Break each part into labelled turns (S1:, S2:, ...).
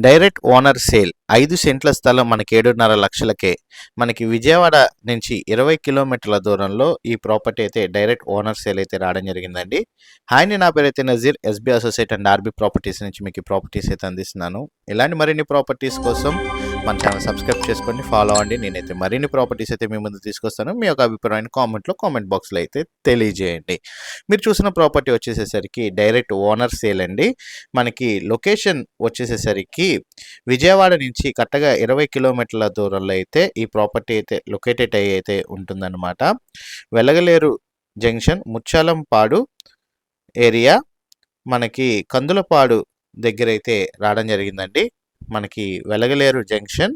S1: Direct owner sale ఐదు సెంట్ల స్థలం మనకి ఏడున్నర లక్షలకే. మనకి విజయవాడ నుంచి ఇరవై కిలోమీటర్ల దూరంలో ఈ ప్రాపర్టీ అయితే డైరెక్ట్ ఓనర్ సేల్ అయితే రావడం జరిగిందండి. హాయ్ నేను నా పేరు అయితే Nazeer SB associate and RB properties నుంచి మీకు ప్రాపర్టీస్ అయితే అందిస్తున్నాను. ఇలాంటి మరిన్ని ప్రాపర్టీస్ కోసం మన ఛానల్ సబ్స్క్రైబ్ చేసుకోండి ఫాలో అవ్వండి. నేనైతే మరిన్ని ప్రాపర్టీస్ అయితే మీ ముందు తీసుకొస్తాను. మీ యొక్క అభిప్రాయాన్ని కామెంట్లో కామెంట్ బాక్స్లో అయితే తెలియజేయండి. మీరు చూసిన ప్రాపర్టీ వచ్చేసేసరికి డైరెక్ట్ ఓనర్ సేల్ అండి. మనకి లొకేషన్ వచ్చేసేసరికి విజయవాడ నుంచి కరెక్ట్గా ఇరవై కిలోమీటర్ల దూరంలో అయితే ఈ ప్రాపర్టీ అయితే లొకేటెడ్ అయ్యి అయితే ఉంటుందన్నమాట. వెలగలేరు జంక్షన్ ముచ్చాలంపాడు ఏరియా మనకి కందులపాడు దగ్గర అయితే రావడం జరిగిందండి. మనకి వెలగలేరు జంక్షన్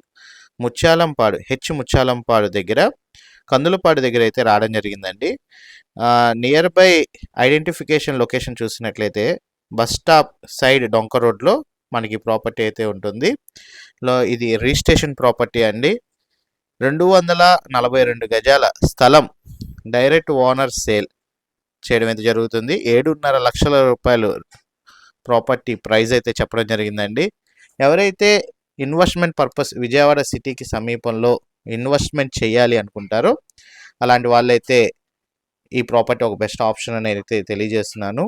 S1: ముచ్చాలంపాడు హెచ్ ముచ్చాలంపాడు దగ్గర కందులపాడు దగ్గర అయితే రావడం జరిగిందండి. నియర్ బై ఐడెంటిఫికేషన్ లొకేషన్ చూసినట్లయితే బస్ స్టాప్ సైడ్ డొంక రోడ్లో మనకి ప్రాపర్టీ అయితే ఉంటుంది. లో ఇది రిజిస్ట్రేషన్ ప్రాపర్టీ అండి. రెండు వందల నలభై రెండు గజాల స్థలం డైరెక్ట్ ఓనర్ సేల్ చేయడం అయితే జరుగుతుంది. ఏడున్నర లక్షల రూపాయలు ప్రాపర్టీ ప్రైస్ అయితే చెప్పడం జరిగిందండి. ఎవరైతే ఇన్వెస్ట్మెంట్ పర్పస్ విజయవాడ సిటీకి సమీపంలో ఇన్వెస్ట్మెంట్ చేయాలి అనుకుంటారో అలాంటి వాళ్ళైతే ఈ ప్రాపర్టీ ఒక బెస్ట్ ఆప్షన్ అని అయితే తెలియజేస్తున్నాను.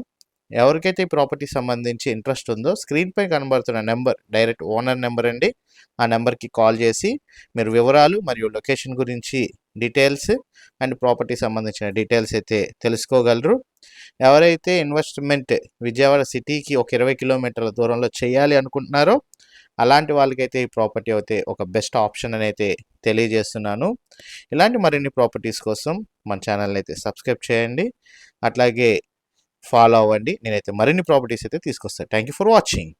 S1: ఎవరికైతే ఈ ప్రాపర్టీ సంబంధించి ఇంట్రెస్ట్ ఉందో స్క్రీన్పై కనబడుతున్న నెంబర్ డైరెక్ట్ ఓనర్ నెంబర్ అండి. ఆ నెంబర్కి కాల్ చేసి మీరు వివరాలు మరియు లొకేషన్ గురించి డీటెయిల్స్ అండ్ ప్రాపర్టీ సంబంధించిన డీటెయిల్స్ అయితే తెలుసుకోగలరు. ఎవరైతే ఇన్వెస్ట్మెంట్ విజయవాడ సిటీకి ఒక ఇరవై కిలోమీటర్ల దూరంలో చేయాలి అనుకుంటున్నారో అలాంటి వాళ్ళకైతే ఈ ప్రాపర్టీ అయితే ఒక బెస్ట్ ఆప్షన్ అని అయితే తెలియజేస్తున్నాను. ఇలాంటి మరిన్ని ప్రాపర్టీస్ కోసం మన ఛానల్ని అయితే సబ్స్క్రైబ్ చేయండి. అట్లాగే ఫాలో అవ్వండి. నేనైతే మరిన్ని ప్రాపర్టీస్ అయితే తీసుకొస్తాను. Thank you for watching.